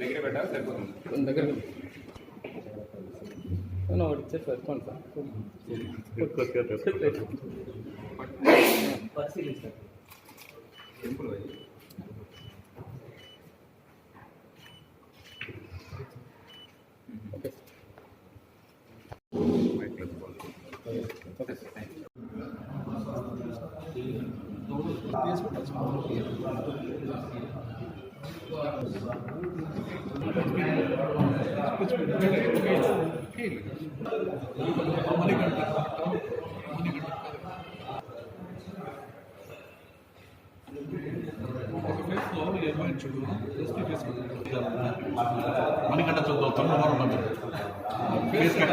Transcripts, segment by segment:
దగ్గర పెట్టాలి సరిపోతుంది దగ్గర ఒకటి ఇచ్చేసి పెట్టుకోండి సార్ టెంపుల్ అది మణికంట చూద్దాం తొమ్మిది తొందర ఉన్నది ఫేస్ కట్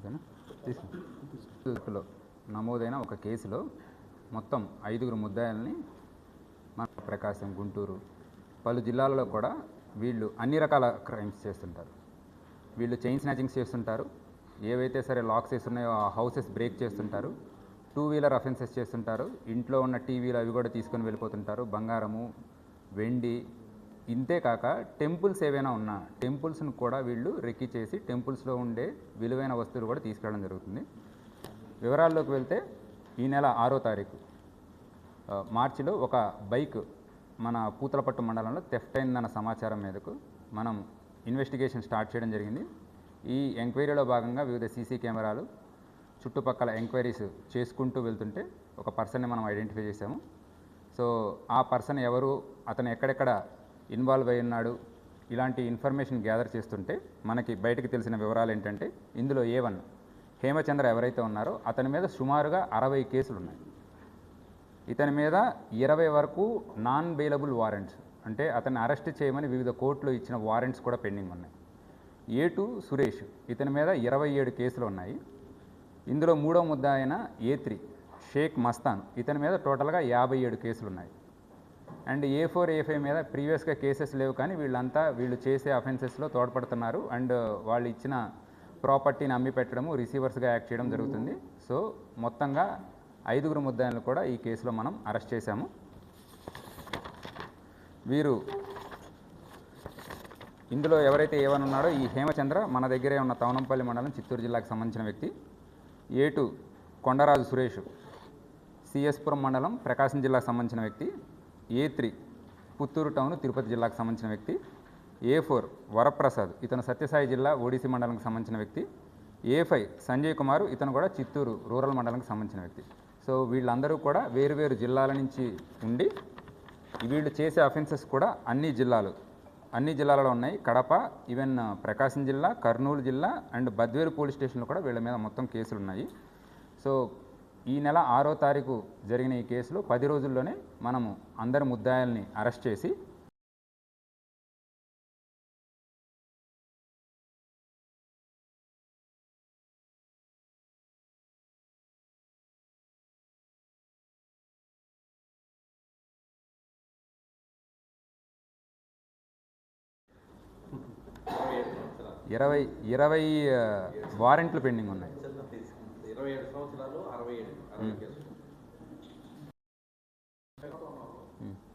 ఓకేనా? తీసుకులో నమోదైన ఒక కేసులో మొత్తం ఐదుగురు ముద్దాయిల్ని మన ప్రకాశం గుంటూరు పలు జిల్లాలలో కూడా వీళ్ళు అన్ని రకాల క్రైమ్స్ చేస్తుంటారు. వీళ్ళు చైన్ స్నాచింగ్స్ చేస్తుంటారు. ఏవైతే సరే లాక్స్ వేస్తున్నాయో ఉన్నాయో ఆ హౌసెస్ బ్రేక్ చేస్తుంటారు. టూ వీలర్ అఫెన్సెస్ చేస్తుంటారు. ఇంట్లో ఉన్న టీవీలు అవి కూడా తీసుకొని వెళ్ళిపోతుంటారు. బంగారము వెండి ఇంతేకాక టెంపుల్స్ ఏవైనా ఉన్నా టెంపుల్స్ను కూడా వీళ్ళు రెక్కి చేసి టెంపుల్స్లో ఉండే విలువైన వస్తువులు కూడా తీసుకెళ్ళడం జరుగుతుంది. వివరాల్లోకి వెళ్తే ఈ నెల ఆరో తారీఖు మార్చిలో ఒక బైక్ మన పూతలపట్టు మండలంలో థెఫ్ట్ అయిందన్న సమాచారం మీదకు మనం ఇన్వెస్టిగేషన్ స్టార్ట్ చేయడం జరిగింది. ఈ ఎంక్వైరీలో భాగంగా వివిధ సీసీ కెమెరాలు చుట్టుపక్కల ఎంక్వైరీస్ చేసుకుంటూ వెళ్తుంటే ఒక పర్సన్ని మనం ఐడెంటిఫై చేసాము సో ఆ పర్సన్ ఎవరు అతను ఎక్కడెక్కడ ఇన్వాల్వ్ అయి ఉన్నాడు. ఇలాంటి ఇన్ఫర్మేషన్ గ్యాదర్ చేస్తుంటే మనకి బయటకు తెలిసిన వివరాలు ఏంటంటే ఇందులో ఏ వన్ హేమచంద్ర ఎవరైతే ఉన్నారో అతని మీద సుమారుగా అరవై కేసులు ఉన్నాయి. ఇతని మీద ఇరవై వరకు నాన్ బెయిలబుల్ వారెంట్స్ అంటే అతన్ని అరెస్ట్ చేయమని వివిధ కోర్టులు ఇచ్చిన వారెంట్స్ కూడా పెండింగ్ ఉన్నాయి. ఏ టూ సురేష్ ఇతని మీద ఇరవై ఏడు కేసులు ఉన్నాయి. ఇందులో మూడో ముద్ద అయిన ఏ త్రీ షేక్ మస్తాన్ ఇతని మీద టోటల్గా యాభై ఏడు కేసులు ఉన్నాయి. And A four A five మీద ప్రీవియస్గా కేసెస్ లేవు కానీ వీళ్ళంతా వీళ్ళు చేసే అఫెన్సెస్లో తోడ్పడుతున్నారు. అండ్ వాళ్ళు ఇచ్చిన ప్రాపర్టీని అమ్మి పెట్టడము రిసీవర్స్గా యాక్ట్ చేయడం జరుగుతుంది. సో మొత్తంగా ఐదుగురు ముద్దాయిలను కూడా ఈ కేసులో మనం అరెస్ట్ చేశాము. వీరు ఇందులో ఎవరైతే ఏవని ఉన్నాడో ఈ హేమచంద్ర మన దగ్గరే ఉన్న తవనంపల్లి మండలం చిత్తూరు జిల్లాకు సంబంధించిన వ్యక్తి. ఏటు కొండరాజు సురేష్ సిఎస్పురం మండలం ప్రకాశం జిల్లాకు సంబంధించిన వ్యక్తి. A three Puttur town Tirupati జిల్లాకు సంబంధించిన వ్యక్తి. ఏ ఫోర్ వరప్రసాద్ ఇతను సత్యసాయి జిల్లా ఓడిసి మండలంకి సంబంధించిన వ్యక్తి. ఏ ఫైవ్ సంజయ్ కుమార్ ఇతను కూడా చిత్తూరు రూరల్ మండలంకి సంబంధించిన వ్యక్తి. సో వీళ్ళందరూ కూడా వేరువేరు జిల్లాల నుంచి ఉండి వీళ్ళు చేసే అఫెన్సెస్ కూడా అన్ని జిల్లాలు. అన్ని జిల్లాలలో ఉన్నాయి. కడప ఈవెన్ ప్రకాశం జిల్లా కర్నూలు జిల్లా అండ్ బద్వేలు పోలీస్ స్టేషన్లో కూడా వీళ్ళ మీద మొత్తం కేసులు ఉన్నాయి. సో ఈ నెల ఆరో తారీఖు జరిగిన ఈ కేసులో పది రోజుల్లోనే మనము అందరి ముద్దాయిల్ని అరెస్ట్ చేసి ఇరవై ఇరవై వారెంట్లు పెండింగ్ ఉన్నాయి ఇరవై ఏడు సంవత్సరాలు అరవై ఏడు అరవై కేసులు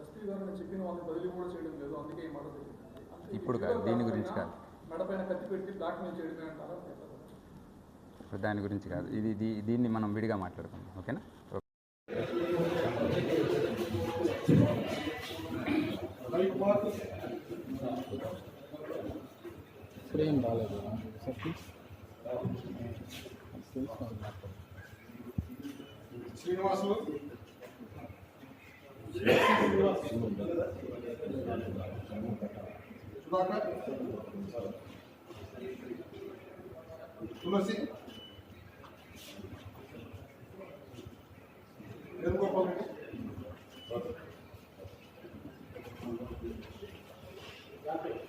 ఎస్పీ గారు చెప్పిన వాళ్ళని బదిలీ కూడా చేయడం లేదు అందుకే ఈ మాట ఇప్పుడు కాదు దీని గురించి కాదు. మెడ పైన కత్తి పెట్టి బ్లాక్మెయిల్ చేయడమే అంటారా? ఇప్పుడు దాని గురించి కాదు. ఇది దీన్ని మనం విడిగా మాట్లాడుకుందాం ఓకేనా? ఓకే. ఇప్పుడు ఏం రాలేదు? Sir please. Srinivasulu Sudhakar Tulasi Venugopal Reddy Raju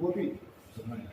郭俊，怎么样？